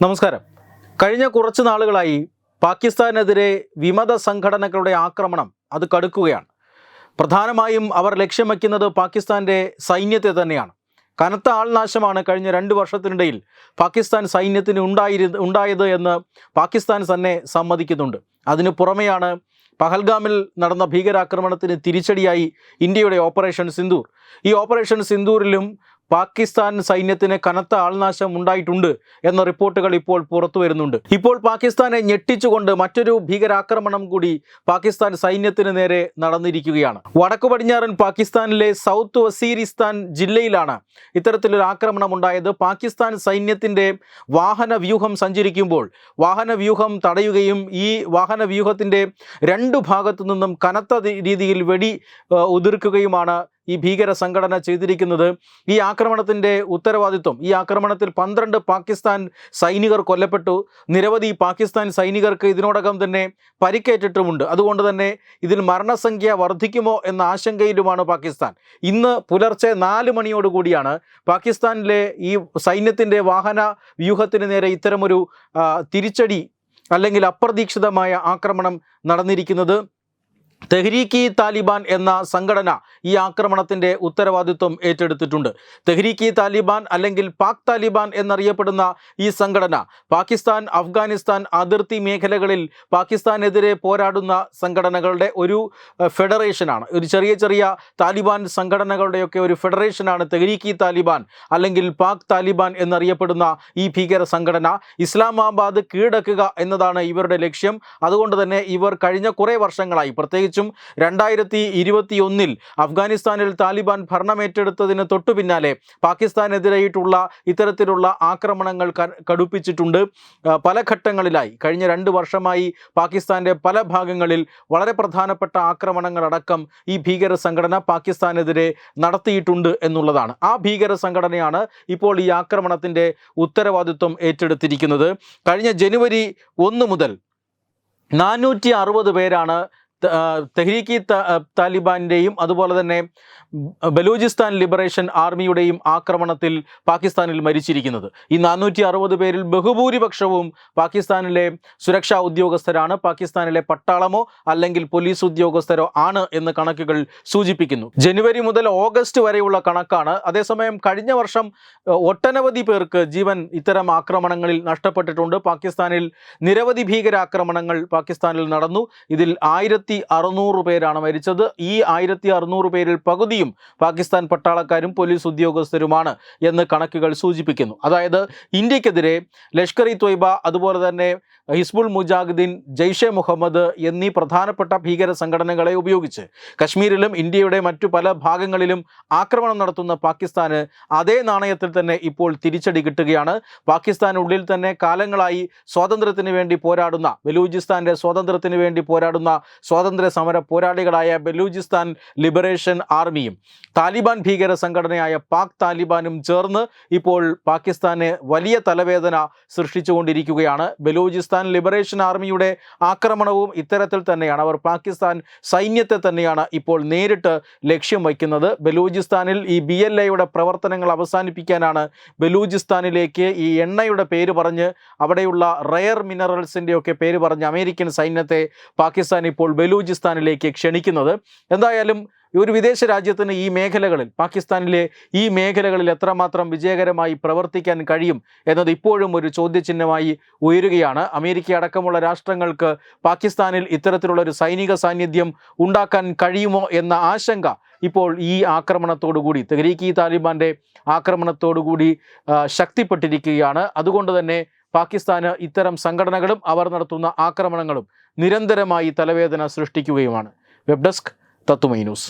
നമസ്കാരം. കഴിഞ്ഞ കുറച്ച് നാളുകളായി പാകിസ്ഥാനെതിരെ വിമത സംഘടനകളുടെ ആക്രമണം അത് കടുക്കുകയാണ്. പ്രധാനമായും അവർ ലക്ഷ്യം വയ്ക്കുന്നത് പാകിസ്ഥാന്റെ സൈന്യത്തെ തന്നെയാണ്. കനത്ത ആൾനാശമാണ് കഴിഞ്ഞ രണ്ട് വർഷത്തിനിടയിൽ പാകിസ്ഥാൻ സൈന്യത്തിന് ഉണ്ടായിരു ഉണ്ടായത് എന്ന് പാകിസ്ഥാൻ തന്നെ സമ്മതിക്കുന്നുണ്ട്. അതിനു പുറമെയാണ് പഹൽഗാമിൽ നടന്ന ഭീകരാക്രമണത്തിന് തിരിച്ചടിയായി ഇന്ത്യയുടെ ഓപ്പറേഷൻ സിന്ദൂർ. ഈ ഓപ്പറേഷൻ സിന്ദൂരിലും പാകിസ്ഥാൻ സൈന്യത്തിന് കനത്ത ആൾനാശം ഉണ്ടായിട്ടുണ്ട് എന്ന റിപ്പോർട്ടുകൾ ഇപ്പോൾ പുറത്തു വരുന്നുണ്ട്. ഇപ്പോൾ പാകിസ്ഥാനെ ഞെട്ടിച്ചുകൊണ്ട് മറ്റൊരു ഭീകരാക്രമണം കൂടി പാകിസ്ഥാൻ സൈന്യത്തിന് നേരെ നടന്നിരിക്കുകയാണ്. വടക്കു പടിഞ്ഞാറൻ പാകിസ്ഥാനിലെ സൗത്ത് വസീരിസ്ഥാൻ ജില്ലയിലാണ് ഇത്തരത്തിലൊരു ആക്രമണം ഉണ്ടായത്. പാകിസ്ഥാൻ സൈന്യത്തിന്റെ വാഹന വ്യൂഹം സഞ്ചരിക്കുമ്പോൾ വാഹന വ്യൂഹം തടയുകയും ഈ വാഹന വ്യൂഹത്തിന്റെ രണ്ടു ഭാഗത്തു നിന്നും കനത്ത രീതിയിൽ വെടി ഉതിർക്കുകയുമാണ് ഈ ഭീകര സംഘടന ചെയ്തിരിക്കുന്നത് ഈ ആക്രമണത്തിന്റെ ഉത്തരവാദിത്വം. ഈ ആക്രമണത്തിൽ പന്ത്രണ്ട് പാകിസ്ഥാൻ സൈനികർ കൊല്ലപ്പെട്ടു. നിരവധി പാകിസ്ഥാൻ സൈനികർക്ക് ഇതിനോടകം തന്നെ പരിക്കേറ്റിട്ടുമുണ്ട്. അതുകൊണ്ട് തന്നെ ഇതിൽ മരണസംഖ്യ വർദ്ധിക്കുമോ എന്ന ആശങ്കയിലുമാണ് പാകിസ്ഥാൻ. ഇന്ന് പുലർച്ചെ നാല് മണിയോടുകൂടിയാണ് പാകിസ്ഥാനിലെ ഈ സൈന്യത്തിന്റെ വാഹന വ്യൂഹത്തിന് നേരെ ഇത്തരമൊരു തിരിച്ചടി അല്ലെങ്കിൽ അപ്രതീക്ഷിതമായ ആക്രമണം നടന്നിരിക്കുന്നത്. തെഹ്രീക്ക് താലിബാൻ എന്ന സംഘടന ഈ ആക്രമണത്തിന്റെ ഉത്തരവാദിത്വം ഏറ്റെടുത്തിട്ടുണ്ട്. തെഹ്രീക്കി താലിബാൻ അല്ലെങ്കിൽ പാക് താലിബാൻ എന്നറിയപ്പെടുന്ന ഈ സംഘടന പാകിസ്ഥാൻ അഫ്ഗാനിസ്ഥാൻ അതിർത്തി മേഖലകളിൽ പാകിസ്ഥാനെതിരെ പോരാടുന്ന സംഘടനകളുടെ ഒരു ഫെഡറേഷനാണ്. ഒരു ചെറിയ ചെറിയ താലിബാൻ സംഘടനകളുടെയൊക്കെ ഒരു ഫെഡറേഷനാണ് തെഹ്രീക്കി താലിബാൻ അല്ലെങ്കിൽ പാക് താലിബാൻ എന്നറിയപ്പെടുന്ന ഈ ഭീകര സംഘടന. ഇസ്ലാമാബാദ് കീഴടക്കുക എന്നതാണ് ഇവരുടെ ലക്ഷ്യം. അതുകൊണ്ട് തന്നെ ഇവർ കഴിഞ്ഞ കുറേ വർഷങ്ങളായി പ്രത്യേകിച്ചും രണ്ടായിരത്തി ഇരുപത്തിയൊന്നിൽ അഫ്ഗാനിസ്ഥാനിൽ താലിബാൻ ഭരണമേറ്റെടുത്തതിന് തൊട്ടു പിന്നാലെ പാകിസ്ഥാനെതിരായിട്ടുള്ള ഇത്തരത്തിലുള്ള ആക്രമണങ്ങൾ കടുപ്പിച്ചിട്ടുണ്ട്. പല ഘട്ടങ്ങളിലായി. കഴിഞ്ഞ രണ്ട് വർഷമായി പാകിസ്ഥാന്റെ പല ഭാഗങ്ങളിൽ വളരെ പ്രധാനപ്പെട്ട ആക്രമണങ്ങളടക്കം ഈ ഭീകര സംഘടന പാകിസ്ഥാനെതിരെ നടത്തിയിട്ടുണ്ട് എന്നുള്ളതാണ്. ആ ഭീകര സംഘടനയാണ് ഇപ്പോൾ ഈ ആക്രമണത്തിന്റെ ഉത്തരവാദിത്വം ഏറ്റെടുത്തിരിക്കുന്നത്. കഴിഞ്ഞ ജനുവരി ഒന്ന് മുതൽ നാനൂറ്റി അറുപത് പേരാണ് തെഹ്രീക്കി ത- ആ, അതുപോലെ തന്നെ ബലൂചിസ്ഥാൻ ലിബറേഷൻ ആർമിയുടെയും ആക്രമണത്തിൽ പാകിസ്ഥാനിൽ മരിച്ചിരിക്കുന്നത്. ഈ നാനൂറ്റി അറുപത് പേരിൽ ബഹുഭൂരിപക്ഷവും പാകിസ്ഥാനിലെ സുരക്ഷാ ഉദ്യോഗസ്ഥരാണ്. പാകിസ്ഥാനിലെ പട്ടാളമോ അല്ലെങ്കിൽ പോലീസ് ഉദ്യോഗസ്ഥരോ ആണ് എന്ന് കണക്കുകൾ സൂചിപ്പിക്കുന്നു. ജനുവരി മുതൽ ഓഗസ്റ്റ് വരെയുള്ള കണക്കാണ്. അതേസമയം കഴിഞ്ഞ വർഷം ഒട്ടനവധി പേർക്ക് ജീവൻ ഇത്തരം ആക്രമണങ്ങളിൽ നഷ്ടപ്പെട്ടിട്ടുണ്ട്. പാകിസ്ഥാനിൽ നിരവധി ഭീകരാക്രമണങ്ങൾ പാകിസ്ഥാനിൽ നടന്നു. ഇതിൽ ആയിരത്തി അറുന്നൂറ് പേരാണ് മരിച്ചത്. ഈ ആയിരത്തി അറുന്നൂറ് പേരിൽ പകുതിയും പാകിസ്ഥാൻ പട്ടാളക്കാരും പോലീസ് ഉദ്യോഗസ്ഥരുമാണ് എന്ന് കണക്കുകൾ സൂചിപ്പിക്കുന്നു. അതായത് ഇന്ത്യക്കെതിരെ ലഷ്കർ ഇ ത്വയ്ബ അതുപോലെ തന്നെ ഹിസ്ബുൾ മുജാഹിദ്ദീൻ ജെയ്ഷെ മുഹമ്മദ് എന്നീ പ്രധാനപ്പെട്ട ഭീകര സംഘടനകളെ ഉപയോഗിച്ച് കശ്മീരിലും ഇന്ത്യയുടെ മറ്റു പല ഭാഗങ്ങളിലും ആക്രമണം നടത്തുന്ന പാകിസ്ഥാന് അതേ നാണയത്തിൽ തന്നെ ഇപ്പോൾ തിരിച്ചടി കിട്ടുകയാണ്. പാകിസ്ഥാനുള്ളിൽ തന്നെ കാലങ്ങളായി സ്വാതന്ത്ര്യത്തിന് വേണ്ടി പോരാടുന്ന ബലൂചിസ്ഥാന്റെ സ്വാതന്ത്ര്യത്തിന് വേണ്ടി പോരാടുന്ന സ്വാതന്ത്ര്യ സമര പോരാളികളായ ബലൂചിസ്ഥാൻ ലിബറേഷൻ ആർമിയും താലിബാൻ ഭീകര സംഘടനയായ പാക് താലിബാനും ചേർന്ന് ഇപ്പോൾ പാകിസ്ഥാന് വലിയ തലവേദന സൃഷ്ടിച്ചുകൊണ്ടിരിക്കുകയാണ്. ബലൂചിസ്ഥാൻ ലിബറേഷൻ ആർമിയുടെ ആക്രമണവും ഇത്തരത്തിൽ തന്നെയാണ്. അവർ പാകിസ്ഥാൻ സൈന്യത്തെ തന്നെയാണ് ഇപ്പോൾ നേരിട്ട് ലക്ഷ്യം വയ്ക്കുന്നത്. ബലൂചിസ്ഥാനിൽ ഈ ബി എൽ എയുടെ പ്രവർത്തനങ്ങൾ അവസാനിപ്പിക്കാനാണ് ബലൂചിസ്ഥാനിലേക്ക് ഈ എണ്ണയുടെ പേര് പറഞ്ഞ് അവിടെയുള്ള റയർ മിനറൽസിന്റെയൊക്കെ പേര് പറഞ്ഞ് അമേരിക്കൻ സൈന്യത്തെ പാകിസ്ഥാൻ ഇപ്പോൾ ബലൂചിസ്ഥാനിലേക്ക് ക്ഷണിക്കുന്നത്. എന്തായാലും ഒരു വിദേശ രാജ്യത്തിന് ഈ മേഖലകളിൽ പാകിസ്ഥാനിലെ ഈ മേഖലകളിൽ എത്രമാത്രം വിജയകരമായി പ്രവർത്തിക്കാൻ കഴിയും എന്നത് ഇപ്പോഴും ഒരു ചോദ്യചിഹ്നമായി ഉയരുകയാണ്. അമേരിക്ക അടക്കമുള്ള രാഷ്ട്രങ്ങൾക്ക് പാകിസ്ഥാനിൽ ഇത്തരത്തിലുള്ള ഒരു സൈനിക സാന്നിധ്യം ഉണ്ടാക്കാൻ കഴിയുമോ എന്ന ആശങ്ക ഇപ്പോൾ ഈ ആക്രമണത്തോടുകൂടി തെഹ്രീക്ക് താലിബാന്റെ ആക്രമണത്തോടുകൂടി ശക്തിപ്പെട്ടിരിക്കുകയാണ്. അതുകൊണ്ട് തന്നെ പാകിസ്ഥാന് ഇത്തരം സംഘടനകളും അവർ നടത്തുന്ന ആക്രമണങ്ങളും നിരന്തരമായി തലവേദന സൃഷ്ടിക്കുകയുമാണ്. Web desk Tatwamayi news.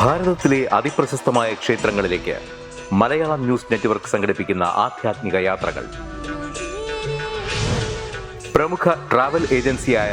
ഭാരതത്തിലെ അതിപ്രശസ്തമായ ക്ഷേത്രങ്ങളിലേക്ക് മലയാളം ന്യൂസ് നെറ്റ്വർക്ക് സംഘടിപ്പിക്കുന്ന യാത്രകൾ. പ്രമുഖ ട്രാവൽ ഏജൻസിയായ